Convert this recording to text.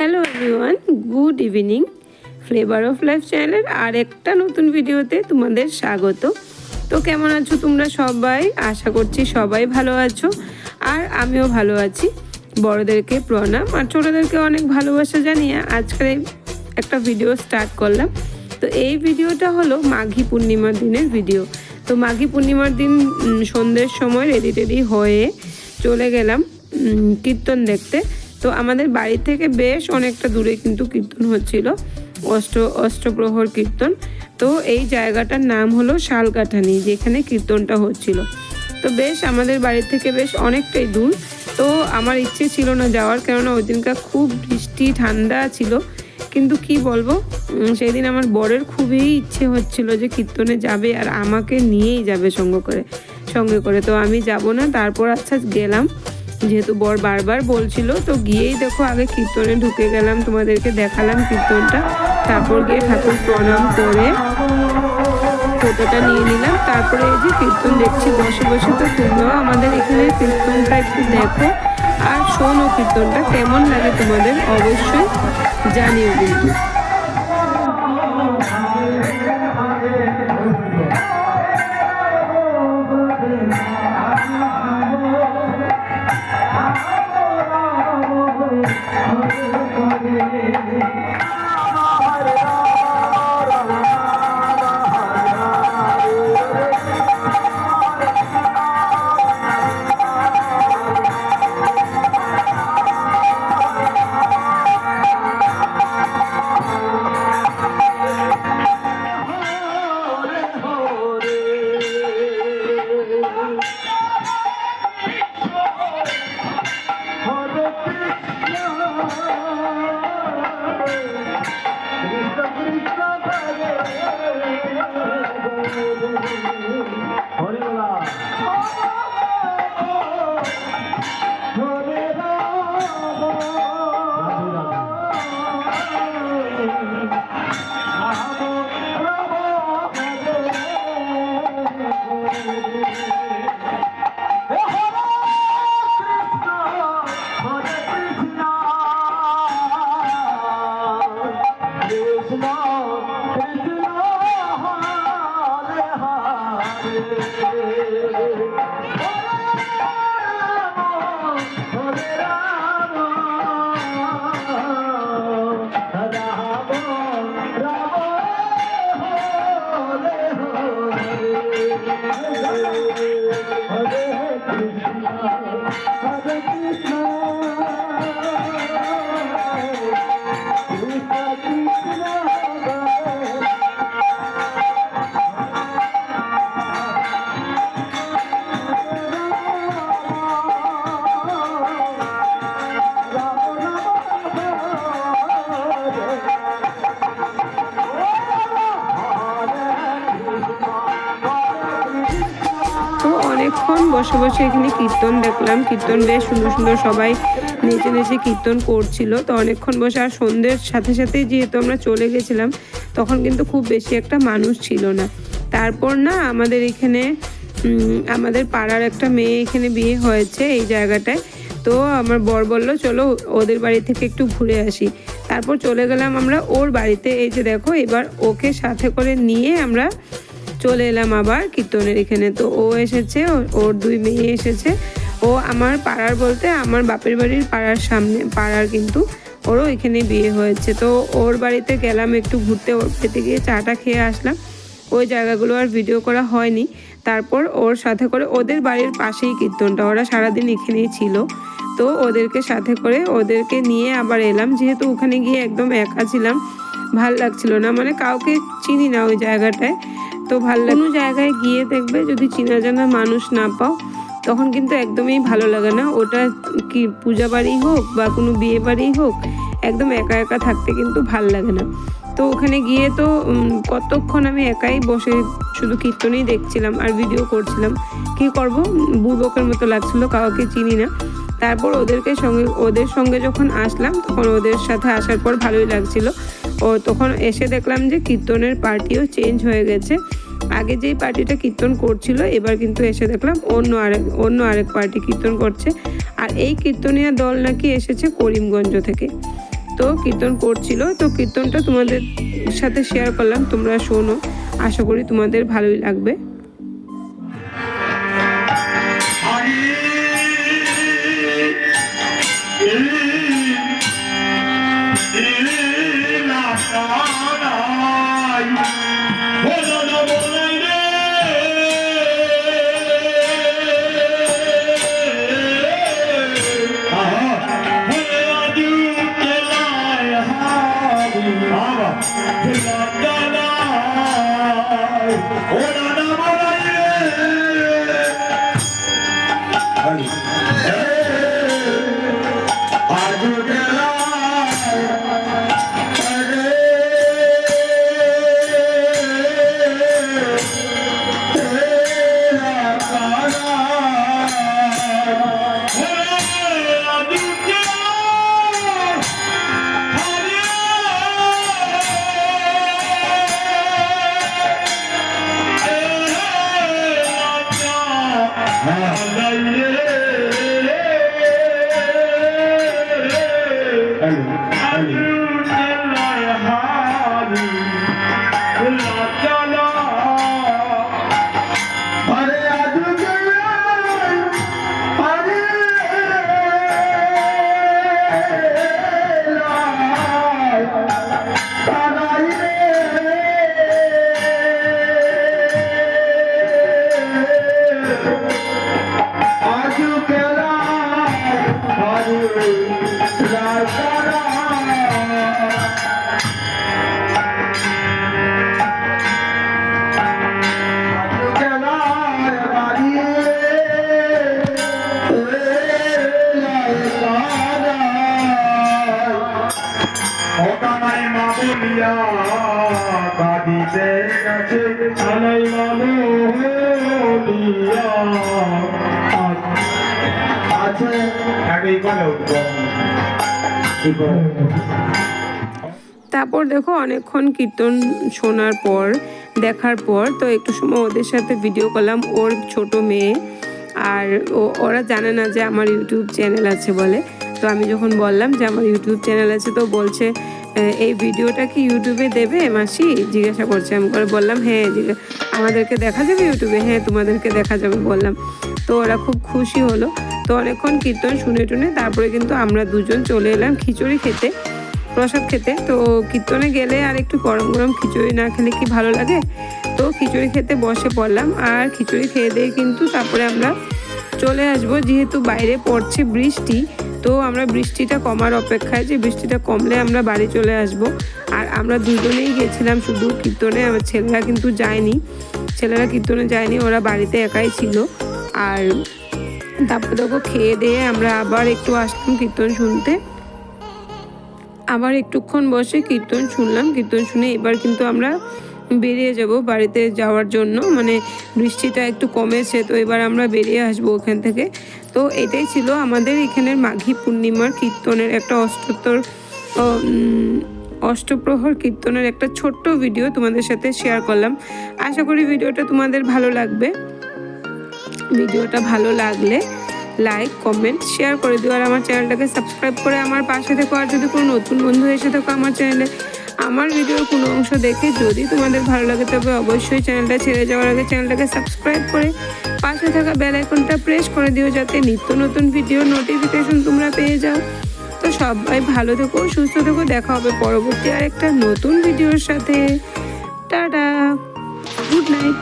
Hello everyone good evening flavour of life চ্যানেলের আর একটা নতুন ভিডিওতে তোমাদের স্বাগত। তো কেমন আছো তোমরা সবাই? আশা করছি সবাই ভালো আছো, আর আমিও ভালো আছি। বড়দেরকে প্রণাম, আর ছোটোদেরকে অনেক ভালোবাসা জানিয়ে আজকের একটা ভিডিও স্টার্ট করলাম। তো এই ভিডিওটা হলো মাঘী পূর্ণিমার দিনের ভিডিও তো মাঘী পূর্ণিমার দিন সন্ধ্যের সময় রেডি টেডি হয়ে চলে গেলাম কীর্তন দেখতে। তো আমাদের বাড়ি থেকে বেশ অনেকটা দূরে কিন্তু কীর্তন হচ্ছিল অষ্ট অষ্টপ্রহর কীর্তন। তো এই জায়গাটার নাম হলো শালকাঠানি যেখানে কীর্তনটা হচ্ছিল। তো বেশ আমাদের বাড়ি থেকে বেশ অনেকটাই দূর। তো আমার ইচ্ছে ছিল না যাওয়ার কেননা ওই দিনকার খুব বৃষ্টি ঠান্ডা ছিল। কিন্তু কি বলব উম, সেই দিন আমার বরের খুবই ইচ্ছে হচ্ছিল যে কীর্তনে যাবে আর আমাকে নিয়েই যাবে সঙ্গে করে সঙ্গে করে। তো আমি যাব না তারপর আচ্ছা গেলাম। যেহেতু বর বারবার বলছিল, তো গিয়েই দেখো আগে কীর্তনে ঢুকে গেলাম, তোমাদেরকে দেখালাম কীর্তনটা। তারপর গিয়ে ঠাকুর প্রণাম করে ফটোটা নিয়ে নিলাম। তারপরে এই যে কীর্তন দেখছি, বসে বসে তো তোমরাও আমাদের এখানে কীর্তনটা একটু দেখো। আর শোনো কীর্তনটা, কেমন লাগে তোমাদের অবশ্যই জানিও কিন্তু। অনেকক্ষণ বসে বসে এখানে কীর্তন দেখলাম। কীর্তন বেশ সুন্দর সুন্দর সবাই নেচে নেচে কীর্তন করছিল। তো অনেকক্ষণ বসে আর সন্ধ্যের সাথে সাথেই যেহেতু আমরা চলে গেছিলাম, তখন কিন্তু খুব বেশি একটা মানুষ ছিল না। তারপর না আমাদের এখানে আমাদের পাড়ার একটা মেয়ে এখানে বিয়ে হয়েছে এই জায়গাটায়। তো আমার বর বলল, চলো ওদের বাড়ি থেকে একটু ঘুরে আসি। তারপর চলে গেলাম আমরা ওর বাড়িতে। এই যে দেখো, এবার ওকে সাথে করে নিয়ে আমরা চলে এলাম আবার কীর্তনের এখানে। তো ও এসেছে, ওর দুই মেয়ে এসেছে। ও আমার পাড়ার বলতে আমার বাপের বাড়ির পাড়ার সামনে, পাড়ার কিন্তু ওরও এখানে বিয়ে হয়েছে। তো ওর বাড়িতে গেলাম একটু ঘুরতে, ওর বাড়িতে গিয়ে চাটা খেয়ে আসলাম। ওই জায়গাগুলো আর ভিডিও করা হয়নি। তারপর ওর সাথে করে ওদের বাড়ির পাশেই কীর্তনটা, ওরা সারাদিন এখানেই ছিল। তো ওদেরকে সাথে করে ওদেরকে নিয়ে আবার এলাম। যেহেতু ওখানে গিয়ে একদম একা ছিলাম, ভালো লাগছিল না। মানে কাউকে চিনি না ওই জায়গাটায়। তো ভালো লাগে। কোনো জায়গায় গিয়ে দেখবে যদি চেনা জানা মানুষ না পাও তখন কিন্তু একদমই ভালো লাগে না। ওটা কি পূজা বাড়ি হোক বা কোনো বিয়ে বাড়ি হোক একদম একা একা থাকতে কিন্তু ভালো লাগে না। তো ওখানে গিয়ে তো কতক্ষণ আমি একাই বসে শুধু কীর্তনই দেখছিলাম আর ভিডিও করছিলাম। কি করব? বুড়বকের মতো লাগছিল কাউকে চিনি না। তারপর ওদেরকে সঙ্গে ওদের সঙ্গে যখন আসলাম তখন ওদের সাথে আসার পর ভালোই লাগছিল। ও তখন এসে দেখলাম যে কীর্তনের পার্টিও চেঞ্জ হয়ে গেছে। আগে যেই পার্টিটা কীর্তন করছিল, এবার কিন্তু এসে দেখলাম অন্য আরেক অন্য আরেক পার্টি কীর্তন করছে। আর এই কীর্তনীয় দল নাকি এসেছে করিমগঞ্জ থেকে। তো কীর্তন করছিল, তো কীর্তনটা তোমাদের সাথে শেয়ার করলাম, তোমরা শোনো। আশা করি তোমাদের ভালোই লাগবে। Oh, 빨리 빨리 তারপর দেখো অনেকক্ষণ কীর্তন শোনার পর দেখার পর তো একটু সময় ওদের সাথে ভিডিও করলাম ওর ছোট মেয়ে। আর ওরা জানে না যে আমার ইউটিউব চ্যানেল আছে বলে। তো আমি যখন বললাম যে আমার ইউটিউব চ্যানেল আছে তো বলছে "এ, এই ভিডিওটা কি ইউটিউবে দেবে মাসি? জিজ্ঞাসা করছে। আমি করে বললাম হ্যাঁ আমাদেরকে দেখা যাবে ইউটিউবে? হ্যাঁ তোমাদেরকে দেখা যাবে, বললাম। তো ওরা খুব খুশি হলো। তো অনেকক্ষণ কীর্তন শুনে টুনে তারপরে কিন্তু আমরা দুজন চলে এলাম খিচুড়ি খেতে, প্রসাদ খেতে। তো কীর্তনে গেলে আর একটু গরম গরম খিচুড়ি না খেলে কি ভালো লাগে? তো খিচুড়ি খেতে বসে পড়লাম। আর খিচুড়ি খেয়ে দিয়ে কিন্তু তারপরে আমরা চলে আসব। যেহেতু বাইরে পড়ছে বৃষ্টি তো আমরা বৃষ্টিটা কমার অপেক্ষায় যে বৃষ্টিটা কমলে আমরা বাড়ি চলে আসব। আর আমরা দুজনেই গেছিলাম শুধু কীর্তনে, আমার ছেলেরা কিন্তু যায়নি। ছেলেরা কীর্তনে যায়নি, ওরা বাড়িতে একাই ছিল। আর তারপর দেখো খেয়ে দিয়ে আমরা আবার একটু আসলাম কীর্তন শুনতে। আবার একটুক্ষণ বসে কীর্তন শুনলাম। কীর্তন শুনে এবার কিন্তু আমরা বেরিয়ে যাব বাড়িতে যাওয়ার জন্য। মানে বৃষ্টিটা একটু কমেছে, তো এবার আমরা বেরিয়ে আসব ওখান থেকে। তো এটাই ছিল আমাদের এখানের মাঘী পূর্ণিমার কীর্তনের একটা অষ্টোত্তর অষ্টপ্রহর কীর্তনের একটা ছোট্ট ভিডিও তোমাদের সাথে শেয়ার করলাম। আশা করি ভিডিওটা তোমাদের ভালো লাগবে। ভিডিওটা ভালো লাগলে লাইক কমেন্ট শেয়ার করে দিও। আর আমার চ্যানেলটাকে সাবস্ক্রাইব করে আমার পাশে থেকো। আর যদি কোনো নতুন বন্ধু এসে থাকো আমার চ্যানেলে আমার ভিডিওর কোনো অংশ দেখে যদি তোমাদের ভালো লাগে, তবে অবশ্যই চ্যানেলটা ছেড়ে যাওয়ার আগে চ্যানেলটাকে সাবস্ক্রাইব করে পাশে থাকা বেল আইকনটা প্রেস করে দিও যাতে নিত্য নতুন ভিডিও নোটিফিকেশন তোমরা পেয়ে যাও। তো সবাই ভালো থেকো, সুস্থ থেকো, দেখা হবে পরবর্তী আরেকটা নতুন ভিডিওর সাথে। Tata good night